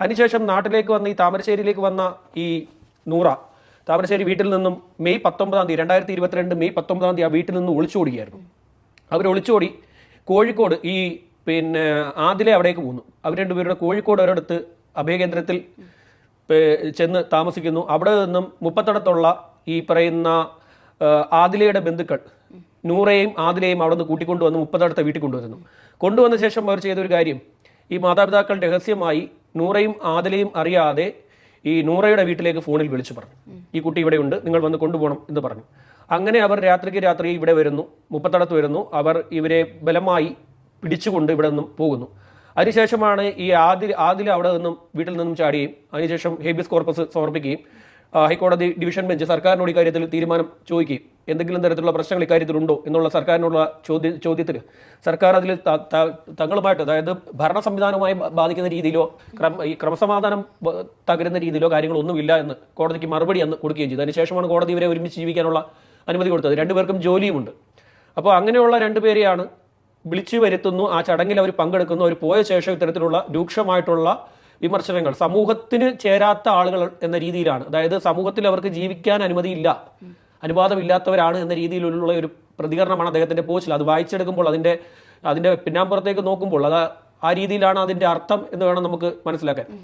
അതിനുശേഷം നാട്ടിലേക്ക് വന്ന ഈ താമരശ്ശേരിയിലേക്ക് വന്ന ഈ നൂറ താമരശ്ശേരി വീട്ടിൽ നിന്നും മെയ് പത്തൊമ്പതാം തീയതി രണ്ടായിരത്തി ഇരുപത്തിരണ്ട് മെയ് പത്തൊമ്പതാം തീയതി ആ വീട്ടിൽ നിന്ന് ഒളിച്ചോടുകയായിരുന്നു അവർ ഒളിച്ചോടി കോഴിക്കോട് ഈ പിന്നെ ആദിലെ അവിടേക്ക് പോകുന്നു അവർ രണ്ടുപേരുടെ കോഴിക്കോട് ഒരിടത്ത് അഭയകേന്ദ്രത്തിൽ ചെന്ന് താമസിക്കുന്നു. അവിടെ നിന്നും മുപ്പത്തടത്തുള്ള ഈ പറയുന്ന ആദിലയുടെ ബന്ധുക്കൾ നൂറയും ആദിലയും അവിടെ നിന്ന് കൂട്ടിക്കൊണ്ടുവന്ന് മുപ്പത്തടത്തെ വീട്ടിൽ കൊണ്ടുവരുന്നു. കൊണ്ടുവന്ന ശേഷം അവർ ചെയ്തൊരു കാര്യം ഈ മാതാപിതാക്കൾ രഹസ്യമായി നൂറയും ആദലയും അറിയാതെ ഈ നൂറയുടെ വീട്ടിലേക്ക് ഫോണിൽ വിളിച്ചു പറഞ്ഞു. ഈ കുട്ടി ഇവിടെയുണ്ട് നിങ്ങൾ വന്ന് കൊണ്ടുപോകണം എന്ന് പറഞ്ഞു. അങ്ങനെ അവർ രാത്രിക്ക് രാത്രി ഇവിടെ വരുന്നു മുപ്പത്തടത്ത് വരുന്നു. അവർ ഇവരെ ബലമായി പിടിച്ചുകൊണ്ട് ഇവിടെ നിന്നും പോകുന്നു. അതിനുശേഷമാണ് ഈ ആദിൽ ആദിൽ അവിടെ നിന്നും വീട്ടിൽ നിന്നും ചാടുകയും അതിനുശേഷം ഹേബിയസ് കോർപ്പസ് സമർപ്പിക്കുകയും ഹൈക്കോടതി ഡിവിഷൻ ബെഞ്ച് സർക്കാരിനോട് ഇക്കാര്യത്തിൽ തീരുമാനം ചോദിക്കുകയും എന്തെങ്കിലും തരത്തിലുള്ള പ്രശ്നങ്ങൾ ഇക്കാര്യത്തിലുണ്ടോ എന്നുള്ള സർക്കാരിനുള്ള ചോദ്യ ചോദ്യത്തിൽ സർക്കാർ അതിൽ തങ്ങളുമായിട്ട് അതായത് ഭരണ സംവിധാനവുമായി ബാധിക്കുന്ന രീതിയിലോ ക്രമ ഈ ക്രമസമാധാനം തകരുന്ന രീതിയിലോ കാര്യങ്ങളൊന്നുമില്ല എന്ന് കോടതിക്ക് മറുപടി അന്ന് കൊടുക്കുകയും ചെയ്തു. അതിനുശേഷമാണ് കോടതി ഇവരെ ഒരുമിച്ച് ജീവിക്കാനുള്ള അനുമതി കൊടുത്തത്. രണ്ടുപേർക്കും ജോലിയുമുണ്ട് അപ്പോൾ അങ്ങനെയുള്ള രണ്ടുപേരെയാണ് വിളിച്ചു വരുത്തുന്നു. ആ ചടങ്ങിൽ അവർ പങ്കെടുക്കുന്നു. അവർ പോയ ശേഷം ഇത്തരത്തിലുള്ള രൂക്ഷമായിട്ടുള്ള വിമർശനങ്ങൾ. സമൂഹത്തിന് ചേരാത്ത ആളുകൾ എന്ന രീതിയിലാണ്. അതായത് സമൂഹത്തിൽ അവർക്ക് ജീവിക്കാൻ അനുമതിയില്ല. അനുവാദമില്ലാത്തവരാണ് എന്ന രീതിയിലുള്ള ഒരു പ്രതികരണമാണ് അദ്ദേഹത്തിന്റെ പോസ്റ്റിൽ. അത് വായിച്ചെടുക്കുമ്പോൾ അതിന്റെ അതിന്റെ പിന്നാമ്പുറത്തേക്ക് നോക്കുമ്പോൾ അത് ആ രീതിയിലാണ് അതിന്റെ അർത്ഥം എന്ന് വേണം നമുക്ക് മനസ്സിലാക്കാൻ.